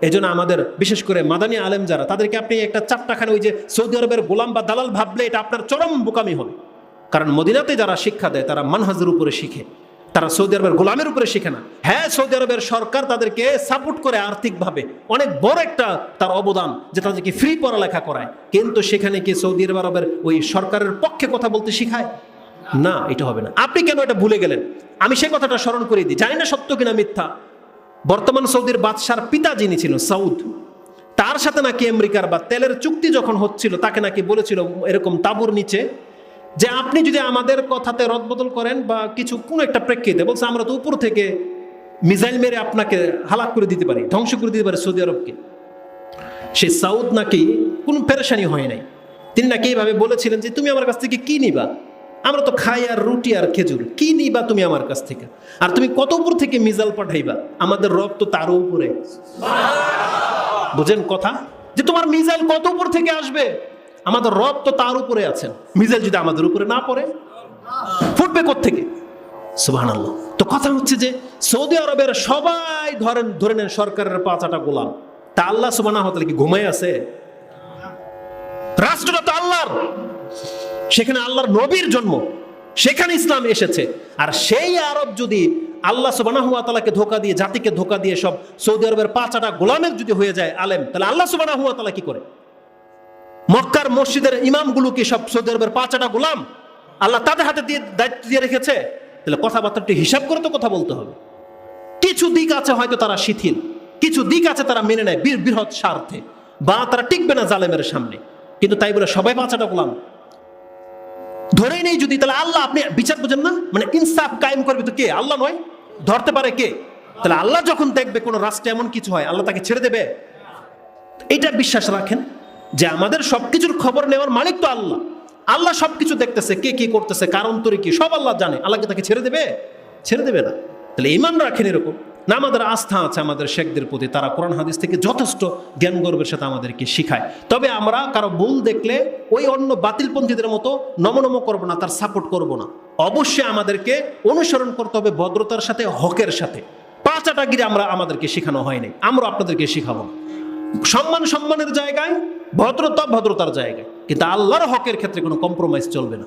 এই জন্য আমাদের, বিশেষ করে মাদানী আলেম যারা, তাদেরকে আপনি একটা চারটাখানে ওই যে সৌদি আরবের গোলাম বা দালাল ভাবলে এটা আপনার চরম বোকামি হবে। কারণ মদিনাতে যারা শিক্ষা দেয়, তারা মানহাজের উপরে শিখে। তারা সৌদি আরবের গোলামের উপরে শিখে না। হ্যাঁ সৌদি আরবের সরকার তাদেরকে সাপোর্ট করে আর্থিকভাবে। অনেক বড় একটা তার অবদান যে তাদেরকে ফ্রি পড়ালেখা করায়। কিন্তু সেখানে কি সৌদি আরবের ওই সরকারের পক্ষে কথা বলতে শিখায়? না, এটা হবে না। আপনি কেন এটা ভুলে গেলেন? আমি সেই কথাটা স্মরণ করে দিই। জানি না সত্য কিনা মিথ্যা। বর্তমান সৌদির বাদশার পিতা যিনি ছিল সাউদ, তার সাথে নাকি আমেরিকার বা তেলের চুক্তি যখন হচ্ছিল, তাকে নাকি বলেছিল এরকম তাবুর নিচে যে আপনি যদি আমাদের কথাতে রদবদল করেন বা কিছু কোনো একটা প্রেক্ষিতে বলছে, আমরা তো উপর থেকে মিসাইল মেরে আপনাকে হালাক করে দিতে পারি, ধ্বংস করে দিতে পারি সৌদি আরবকে। সে সাউদ নাকি কোনো পেরেশানি হয় নাই। তিনি নাকি এইভাবে বলেছিলেন যে, তুমি আমার কাছ থেকে কি নিবা? আমরা তো খাই আর রুটি আর খেজুর, কি নিবা তুমি আমার কাছ থেকে? আর তুমি কত উপর থেকে মিজাল পাঠাইবা? আমাদের রব তো তারও উপরে। বুঝেন কথা? যে তোমার মিজাইল কত উপর থেকে আসবে? আমাদের রব তো তার উপরে আছেন। মিজাইল যদি আমাদের উপরে না পড়ে, ফুটবে থেকে সুবাহান তো কথা হচ্ছে যে সৌদি আরবের সবাই ধরেন, ধরে নেন সরকারের পাঁচাটা গোলাম। তা আল্লাহ সুবানা হতে কি ঘুমাই আছে? রাষ্ট্রটা তো আল্লাহর। সেখানে আল্লাহর নবীর জন্ম। সেখানে ইসলাম এসেছে। আর সেই আরব যদি আল্লাহ সুবানাহুয়া তালাকে ধোকা দিয়ে, জাতিকে ধোকা দিয়ে সব সৌদি আরবের পাঁচাটা গোলামের যদি হয়ে যায় আলেম, তাহলে আল্লাহ সুবানাহুয়া তালা কি করে? মক্কার মসজিদের ইমামগুলো কি সব সৌদি আরবের পাঁচাটা গোলাম? আল্লাহ তাদের হাতে দিয়ে দায়িত্ব দিয়ে রেখেছে? তাহলে কথাবার্তাটি হিসাব করে তো কথা বলতে হবে। কিছু দিক আছে হয়তো তারা শিথিল, কিছু দিক আছে তারা মেনে নেয় বৃহৎ স্বার্থে, বা তারা টিকবে না জালেমের সামনে। কিন্তু তাই বলে সবাই পাঁচাটা গোলাম। ধরেই নেই যদি, তাহলে আল্লাহ আপনি বিচার বোঝেন না? মানে ইনসাফ কায়েম করবে তো কে? আল্লাহ নয়। ধরতে পারে কে? তাহলে আল্লাহ যখন দেখবে কোনো রাষ্ট্রে এমন কিছু হয়, আল্লাহ তাকে ছেড়ে দেবে? এটা বিশ্বাস রাখেন যে আমাদের সবকিছুর খবর নেওয়ার মালিক তো আল্লাহ। আল্লাহ সবকিছু দেখতেছে, কে কি করতেছে, কারণ তরি কি, সব আল্লাহ জানে। আল্লাহকে তাকে ছেড়ে দেবে? ছেড়ে দেবে না। তাহলে ইমান রাখেন এরকম। না আমাদের আস্থা আছে, আমাদের শেখদের প্রতি, তারা কোরআন হাদিস থেকে যথেষ্ট জ্ঞান গর্বের সাথে আমাদেরকে শিখায়। তবে আমরা কারও ভুল দেখলে ওই অন্য বাতিলপন্থীদের মতো নমনম করব না, তার সাপোর্ট করব না। অবশ্যই আমাদেরকে অনুসরণ করতে হবে ভদ্রতার সাথে, হকের সাথে। পাঁচাটাগিরি আমরা আমাদেরকে শেখানো হয়নি আমরা আপনাদেরকে শিখাবো সম্মান সম্মানের জায়গায়, ভদ্রতা ভদ্রতার জায়গায়। কিন্তু আল্লাহর হকের ক্ষেত্রে কোনো কম্প্রোমাইজ চলবে না।